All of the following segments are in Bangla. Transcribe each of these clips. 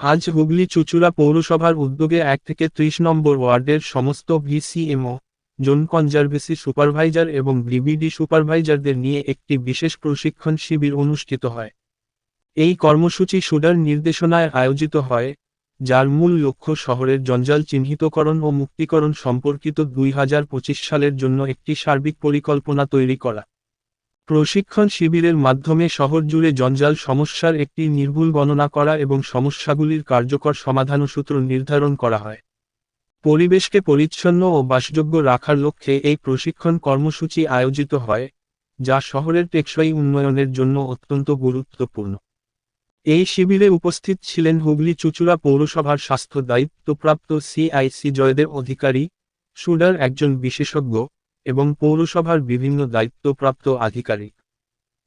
আজ হুগলি চুচুড়া পৌরসভার উদ্যোগে এক থেকে ত্রিশ নম্বর ওয়ার্ডের সমস্ত ভিসিএমও, জোন কনজারভেসি সুপারভাইজার এবং ডিবিডি সুপারভাইজারদের নিয়ে একটি বিশেষ প্রশিক্ষণ শিবির অনুষ্ঠিত হয়। এই কর্মসূচি সুডার নির্দেশনায় আয়োজিত হয়, যার মূল লক্ষ্য শহরের জঞ্জাল চিহ্নিতকরণ ও মুক্তিকরণ সম্পর্কিত দুই হাজার পঁচিশ সালের জন্য একটি সার্বিক পরিকল্পনা তৈরি করা। প্রশিক্ষণ শিবিরের মাধ্যমে শহর জুড়ে জঞ্জাল সমস্যার একটি নির্ভুল গণনা করা এবং সমস্যাগুলির কার্যকর সমাধান সূত্র নির্ধারণ করা হয়। পরিবেশকে পরিচ্ছন্ন ও বাসযোগ্য রাখার লক্ষ্যে এই প্রশিক্ষণ কর্মসূচি আয়োজিত হয়, যা শহরের টেকসই উন্নয়নের জন্য অত্যন্ত গুরুত্বপূর্ণ। এই শিবিরে উপস্থিত ছিলেন হুগলি চুচুড়া পৌরসভার স্বাস্থ্য দায়িত্বপ্রাপ্ত সিআইসি জয়দেব অধিকারী, সুডার একজন বিশেষজ্ঞ এবং পৌরসভার বিভিন্ন দায়িত্বপ্রাপ্ত আধিকারিক।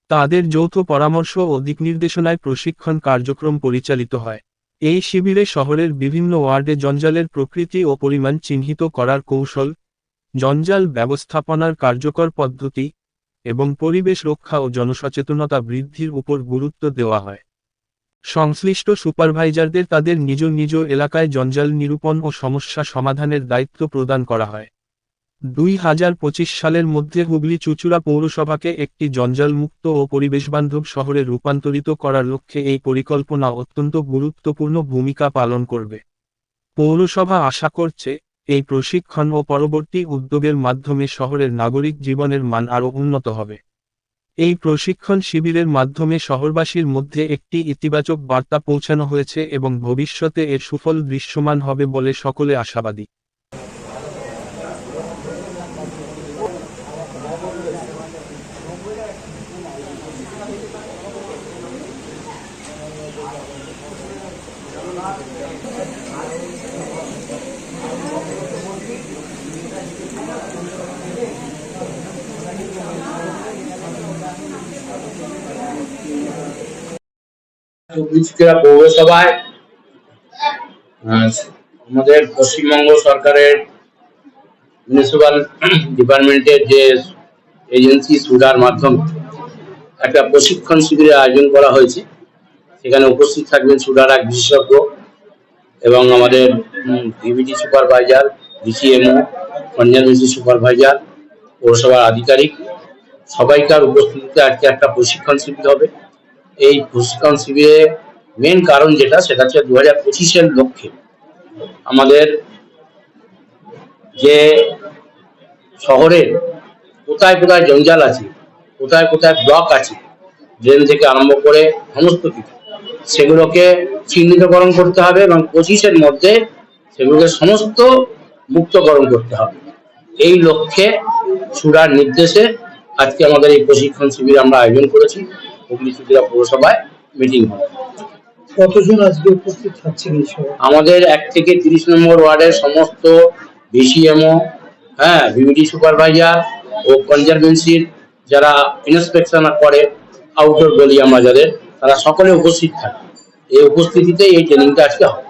তাদের যৌথ পরামর্শ ও দিকনির্দেশনায় প্রশিক্ষণ কার্যক্রম পরিচালিত হয়। এই শিবিরে শহরের বিভিন্ন ওয়ার্ডে জঞ্জালের প্রকৃতি ও পরিমাণ চিহ্নিত করার কৌশল, জঞ্জাল ব্যবস্থাপনার কার্যকর পদ্ধতি এবং পরিবেশ রক্ষা ও জনসচেতনতা বৃদ্ধির উপর গুরুত্ব দেওয়া হয়। সংশ্লিষ্ট সুপারভাইজারদের তাদের নিজ নিজ এলাকায় জঞ্জাল নিরূপণ ও সমস্যা সমাধানের দায়িত্ব প্রদান করা হয়। দুই হাজার পঁচিশ সালের মধ্যে হুগলি চুচুড়া পৌরসভাকে একটি জঞ্জালমুক্ত ও পরিবেশবান্ধব শহরে রূপান্তরিত করার লক্ষ্যে এই পরিকল্পনা অত্যন্ত গুরুত্বপূর্ণ ভূমিকা পালন করবে। পৌরসভা আশা করছে, এই প্রশিক্ষণ ও পরবর্তী উদ্যোগের মাধ্যমে শহরের নাগরিক জীবনের মান আরও উন্নত হবে। এই প্রশিক্ষণ শিবিরের মাধ্যমে শহরবাসীর মধ্যে একটি ইতিবাচক বার্তা পৌঁছানো হয়েছে এবং ভবিষ্যতে এর সুফল দৃশ্যমান হবে বলে সকলে আশাবাদী। চব্বিশকেরা পৌরসভায় আমাদের পশ্চিমবঙ্গ সরকারের মিউনিসিপাল ডিপার্টমেন্টের যে এজেন্সি সুডার মাধ্যমে, একটা প্রশিক্ষণ শিবিরের আয়োজন করা হয়েছে। সেখানে উপস্থিত থাকবেন সুডার এক বিশেষজ্ঞ এবং আমাদের DBT supervisor DCMO conservancy supervisor পৌরসভার আধিকারিক। সবাইকার উপস্থিতিতে আজকে একটা প্রশিক্ষণ শিবির হবে। এই প্রশিক্ষণ শিবিরে মেন কারণ যেটা, সেটা হচ্ছে দু হাজার পঁচিশের লক্ষ্যে আমাদের যে শহরের কোথায় কোথায় জঞ্জাল আছে, কোথায় কোথায় ব্লক আছে, ড্রেন থেকে আরম্ভ করে সমস্ত কিছু, সেগুলোকে চিহ্নিতকরণ করতে হবে এবং পঁচিশের মধ্যে সেগুলোকে সমস্ত মুক্তকরণ করতে হবে। এই লক্ষ্যে সুরার নির্দেশে আজকে আমাদের এই প্রশিক্ষণ শিবির আমরা আয়োজন করেছি। হুগলি চুটিয়া পৌরসভায় মিটিং হয়। কতজন আজকে উপস্থিত থাকছেন আমাদের এক থেকে তিরিশ নম্বর ওয়ার্ডের সমস্ত ভিসিএমও হ্যাঁ ভিভিডি সুপারভাইজার ও কনজারভেন্সির যারা ইন্সপেকশন করে আউটডোর বলি আমরা যাদের তারা সকলে উপস্থিত থাকে। এই উপস্থিতিতে এই ট্রেনিংটা আজকে হবে